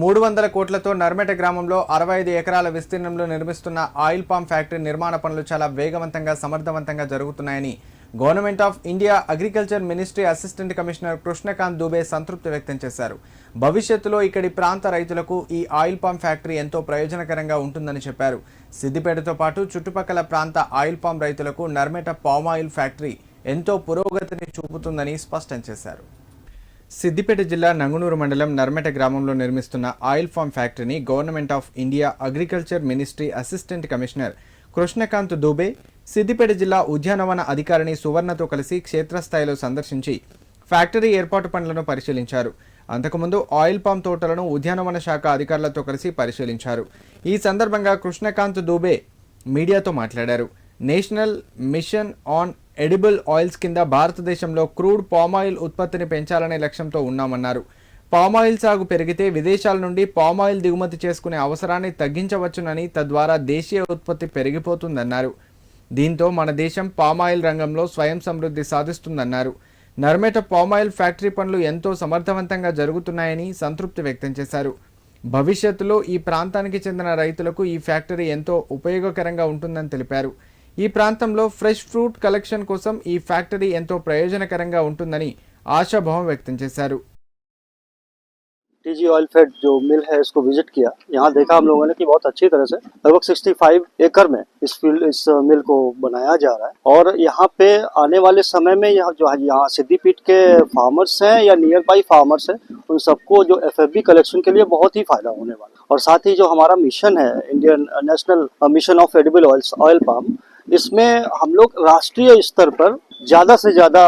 మూడు వందల కోట్లతో నర్మెట గ్రామంలో అరవై ఐదు ఎకరాల విస్తీర్ణంలో నిర్మిస్తున్న ఆయిల్ పామ్ ఫ్యాక్టరీ నిర్మాణ పనులు చాలా వేగవంతంగా సమర్థవంతంగా జరుగుతున్నాయని government of India agriculture ministry assistant commissioner Krishnakant Dubey సంతృప్తి వ్యక్తం చేశారు. భవిష్యత్తులో ఇక్కడి ప్రాంత రైతులకు ఈ ఆయిల్ పామ్ ఫ్యాక్టరీ ఎంతో ప్రయోజనకరంగా ఉంటుందని చెప్పారు. సిద్దిపేటతో పాటు చుట్టుపక్కల ప్రాంత ఆయిల్ పామ్ రైతులకు నర్మెట పామ్ ఆయిల్ ఫ్యాక్టరీ ఎంతో పురోగతిని చూపుతుందని స్పష్టం చేశారు. సిద్దిపేట జిల్లా నంగునూరు మండలం నర్మెట గ్రామంలో నిర్మిస్తున్న ఆయిల్ ఫామ్ ఫ్యాక్టరీని government of India agriculture ministry assistant commissioner Krishnakant Dubey Siddipet జిల్లా ఉద్యానవన అధికారిని సువర్ణతో కలిసి క్షేత్రస్థాయిలో సందర్శించి ఫ్యాక్టరీ ఏర్పాటు పనులను పరిశీలించారు. అంతకుముందు ఆయిల్ పామ్ తోటలను ఉద్యానవన శాఖ అధికారులతో కలిసి పరిశీలించారు. ఈ సందర్భంగా కృష్ణకాంత్ దూబే మీడియాతో మాట్లాడారు. National mission on edible oils కింద భారతదేశంలో క్రూడ్ పామాయిల్ ఉత్పత్తిని పెంచాలనే లక్ష్యంతో ఉన్నామన్నారు. పామాయిల్ సాగు పెరిగితే విదేశాల నుండి పామాయిల్ దిగుమతి చేసుకునే అవసరాన్ని తగ్గించవచ్చునని తద్వారా దేశీయ ఉత్పత్తి పెరిగిపోతుందన్నారు. దీంతో మన దేశం పామాయిల్ రంగంలో స్వయం సమృద్ధి సాధిస్తుందన్నారు. నర్మేట పామాయిల్ ఫ్యాక్టరీ పనులు ఎంతో సమర్థవంతంగా జరుగుతున్నాయని సంతృప్తి వ్యక్తం చేశారు. భవిష్యత్తులో ఈ ప్రాంతానికి చెందిన రైతులకు ఈ ఫ్యాక్టరీ ఎంతో ఉపయోగకరంగా ఉంటుందని తెలిపారు. ఈ ప్రాంతంలో ఫ్రెష్ ఫ్రూట్ కలెక్షన్ కోసం ఈ ఫ్యాక్టరీ ఎంతో ప్రయోజనకరంగా ఉంటుందని ఆశాభావం వ్యక్తం చేశారు टीजी ऑयल फेड जो मिल है इसको विजिट किया यहाँ देखा हम लोगों ने कि बहुत अच्छी तरह से लगभग 65 एकड़ में इस फील्ड इस मिल को बनाया जा रहा है और यहाँ पे आने वाले समय में यहाँ जो यहाँ सिद्धिपीठ के फार्मर्स हैं या नियर बाई फार्मर्स हैं उन सबको जो एफ कलेक्शन के लिए बहुत ही फायदा होने वाला है और साथ ही जो हमारा मिशन है Indian national mission of edible oils oil palm इसमें हम लोग राष्ट्रीय स्तर पर ज़्यादा से ज़्यादा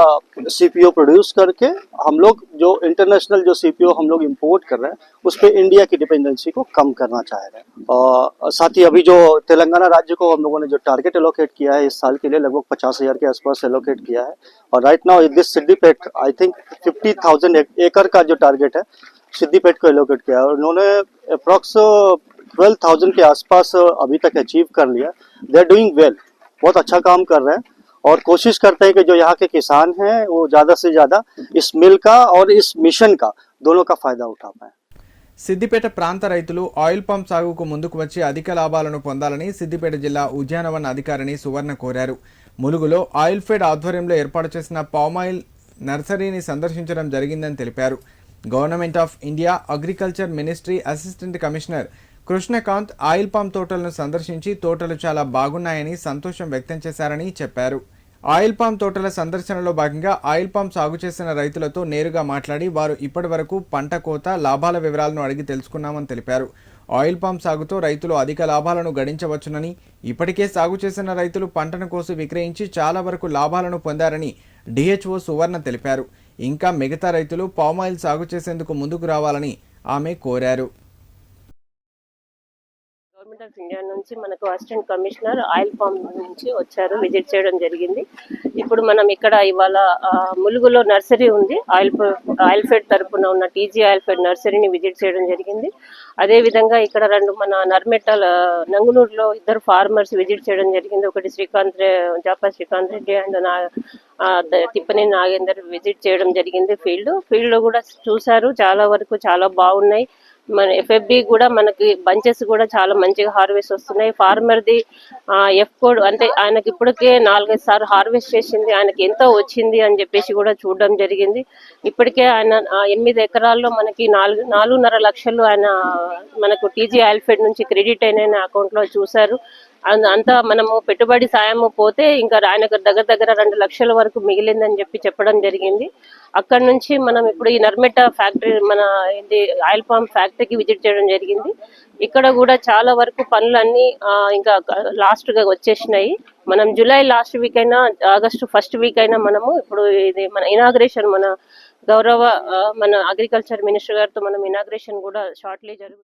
सीपीओ प्रोड्यूस करके हम लोग जो इंटरनेशनल जो सीपीओ हम लोग इंपोर्ट कर रहे हैं, उस पर इंडिया की डिपेंडेंसी को कम करना चाह रहे हैं। और साथ ही अभी जो तेलंगाना राज्य को हम लोगों ने जो टारगेट एलोकेट किया है, इस साल के लिए लगभग पचास हज़ार के आसपास एलोकेट किया है। और right now this Siddipet I think fifty thousand एकड़ का जो टारगेट है सिद्दीपेट को एलोकेट किया है। और उन्होंने अप्रॉक्स ट्वेल्व थाउज़ेंड के आसपास अभी तक अचीव कर लिया दे आर डूइंग वेल बहुत अच्छा काम कर रहे हैं और कोशिश करते हैं कि जो यहाँ के किसान हैं वो ज़्यादा से ज़्यादा इस मिल का और इस मिशन का दोनों का फायदा उठा पाए సిద్దిపేట ప్రాంత రైతులు ఆయిల్ పంప్ సాగుకు ముందుకు వచ్చి అధిక లాభాలను పొందాలని సిద్దిపేట జిల్లా ఉద్యానవన అధికారిని సువర్ణ కోరారు ములుగులో ఆయిల్ ఫెడ్ ఆధ్వర్యంలో ఏర్పాటు చేసిన పామాయిల్ నర్సరీని సందర్శించడం జరిగిందని తెలిపారు government of India agriculture ministry assistant commissioner Krishnakant oil palm తోటలను సందర్శించి తోటలు చాలా బాగున్నాయని సంతోషం వ్యక్తం చేశారని చెప్పారు. ఆయిల్ పామ్ తోటల సందర్శనలో భాగంగా ఆయిల్ పామ్ సాగు చేసిన రైతులతో నేరుగా మాట్లాడి వారు ఇప్పటి వరకు పంట కోత లాభాల వివరాలను అడిగి తెలుసుకున్నామని తెలిపారు. ఆయిల్ పామ్ సాగుతో రైతులు అధిక లాభాలను గడించవచ్చునని ఇప్పటికే సాగు చేసిన రైతులు పంటను కోసి విక్రయించి చాలా వరకు లాభాలను పొందారని డిహెచ్ఓ సువర్ణ తెలిపారు. ఇంకా మిగతా రైతులు పామాయిల్ సాగు చేసేందుకు ముందుకు రావాలని ఆమె కోరారు. గవర్నమెంట్ ఆఫ్ ఇండియా నుంచి మనకు అసిస్టెంట్ కమిషనర్ ఆయిల్ ఫామ్ నుంచి వచ్చారు విజిట్ చేయడం జరిగింది. ఇప్పుడు మనం ఇక్కడ ఇవాళ ములుగులో నర్సరీ ఉంది. ఆయిల్ ఆయిల్ ఫెడ్ తరఫున ఉన్న టీజీ ఆయిల్ ఫెడ్ నర్సరీని విజిట్ చేయడం జరిగింది. అదే విధంగా ఇక్కడ రెండు మన నర్మెటల్ నంగునూరులో ఇద్దరు ఫార్మర్స్ విజిట్ చేయడం జరిగింది. ఒకటి శ్రీకాంత్ జాపా శ్రీకాంత్ రెడ్డి అండ్ నా తిప్పని నాగేందర్ విజిట్ చేయడం జరిగింది ఫీల్డ్. ఫీల్డ్లో కూడా చూశారు. చాలా వరకు చాలా బాగున్నాయి. మన ఎఫ్ఎఫ్బి కూడా మనకి బంచెస్ కూడా చాలా మంచిగా హార్వెస్ట్ వస్తున్నాయి. ఫార్మర్ ది ఎఫ్ కోడ్ అంటే ఆయనకి ఇప్పటికే నాలుగైదు సార్లు హార్వెస్ట్ చేసింది. ఆయనకి ఎంత వచ్చింది అని చెప్పేసి కూడా చూడడం జరిగింది. ఇప్పటికే ఆయన ఎనిమిది ఎకరాల్లో మనకి నాలుగు నాలుగున్నర లక్షలు ఆయన మనకు టీజీ ఆల్ఫెడ్ నుంచి క్రెడిట్ అయిన అకౌంట్లో చూశారు. అంతా మనము పెట్టుబడి సాయం పోతే ఇంకా ఆయనకు దగ్గర దగ్గర రెండు లక్షల వరకు మిగిలిందని చెప్పి చెప్పడం జరిగింది. అక్కడ నుంచి మనం ఇప్పుడు ఈ నర్మెట ఫ్యాక్టరీ మన ఇది ఆయిల్ పామ్ ఫ్యాక్టరీకి విజిట్ చేయడం జరిగింది. ఇక్కడ కూడా చాలా వరకు పనులన్నీ ఇంకా లాస్ట్గా వచ్చేసినాయి. మనం జూలై లాస్ట్ వీక్ అయినా ఆగస్టు ఫస్ట్ వీక్ అయినా మనము ఇప్పుడు ఇది మన ఇనాగ్రేషన్ మన గౌరవ మన అగ్రికల్చర్ మినిస్టర్ గారితో మనం ఇనాగ్రేషన్ కూడా షార్ట్లీ జరుగుతుంది